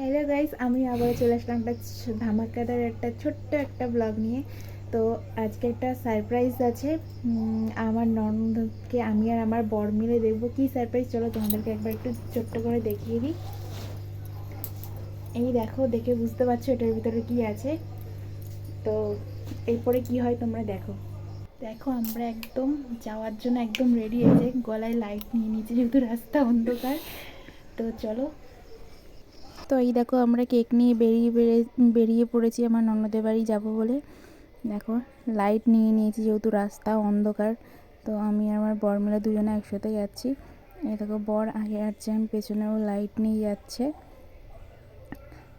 Hello guys আমি আবার চলে আসলাম একটা ধামাকাদার একটা ছোট্ট একটা ব্লগ নিয়ে। তো আজকে একটা সারপ্রাইজ আছে। আমার ননদকে আমি আর আমার বর মিলে দেখব। কি সারপ্রাইজ চলো তোমাদেরকে একবার একটু ছোট্ট করে দেখিয়ে দিই। এই দেখো, দেখে বুঝতে পারছ এটার ভিতরে কি আছে। তো এরপরে কি হয় তোমরা দেখো। দেখো, আমরা একদম যাওয়ার জন্য একদম রেডি হয়েছে গলায় লাইট নিয়ে নিয়েছি যেহেতু রাস্তা অন্ধকার। তো চলো তো এই দেখো আমরা কেক নিয়ে বেরিয়ে বেরিয়ে বেরিয়ে পড়েছি আমার ননদের বাড়ি যাব বলে। দেখো লাইট নিয়ে নিয়েছি যেহেতু রাস্তা অন্ধকার, তো আমি আমার বর মিলে দুজনে একসাথে যাচ্ছি। এই দেখো, বর আগে যাচ্ছে আমি পেছনেও লাইট নিয়ে যাচ্ছে।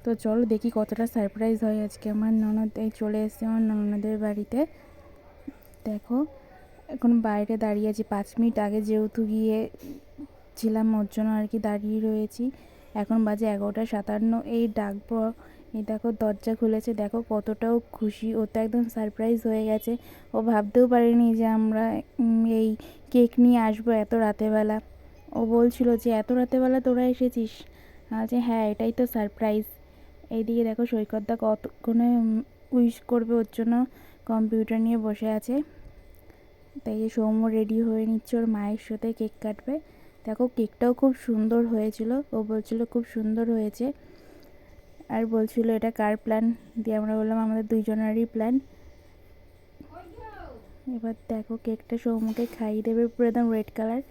তো চলো দেখি কতটা সারপ্রাইজ হয় আজকে আমার ননদ চলে এসেছে আমার ননদের বাড়িতে। দেখো, এখন বাইরে দাঁড়িয়ে আছি। পাঁচ মিনিট আগে যেহেতু গিয়ে ছিলাম ওর জন্য আর কি দাঁড়িয়ে রয়েছি। এখন বাজে এগারোটা সাতান্ন। এই ডাকবো এই দেখো দরজা খুলেছে, দেখো কতটাও খুশি। ও তো একদম সারপ্রাইজ হয়ে গেছে। ও ভাবতেও পারেনি যে আমরা এই কেক নিয়ে আসব এত রাতেবেলা ও বলছিল যে, এত রাতেবেলা তোরা এসেছিস? যে হ্যাঁ এটাই তো সারপ্রাইজ এইদিকে দেখো সৈকতদা কতক্ষণে উইশ করবে ওর জন্য কম্পিউটার নিয়ে বসে আছে। তাই সৌম্য রেডি হয়ে নিচ্ছে ওর মায়ের সাথে কেক কাটবে। দেখো, কেকটাও খুব সুন্দর হয়েছিল। ও বলছিল খুব সুন্দর হয়েছে। আর বলছিল, এটা কার প্ল্যান দিয়ে আমরা বললাম, আমাদের দুইজনেরই প্ল্যান এবার দেখো, কেকটা সৌমুখে খাইয়ে দেবে পুরো একদম রেড কালার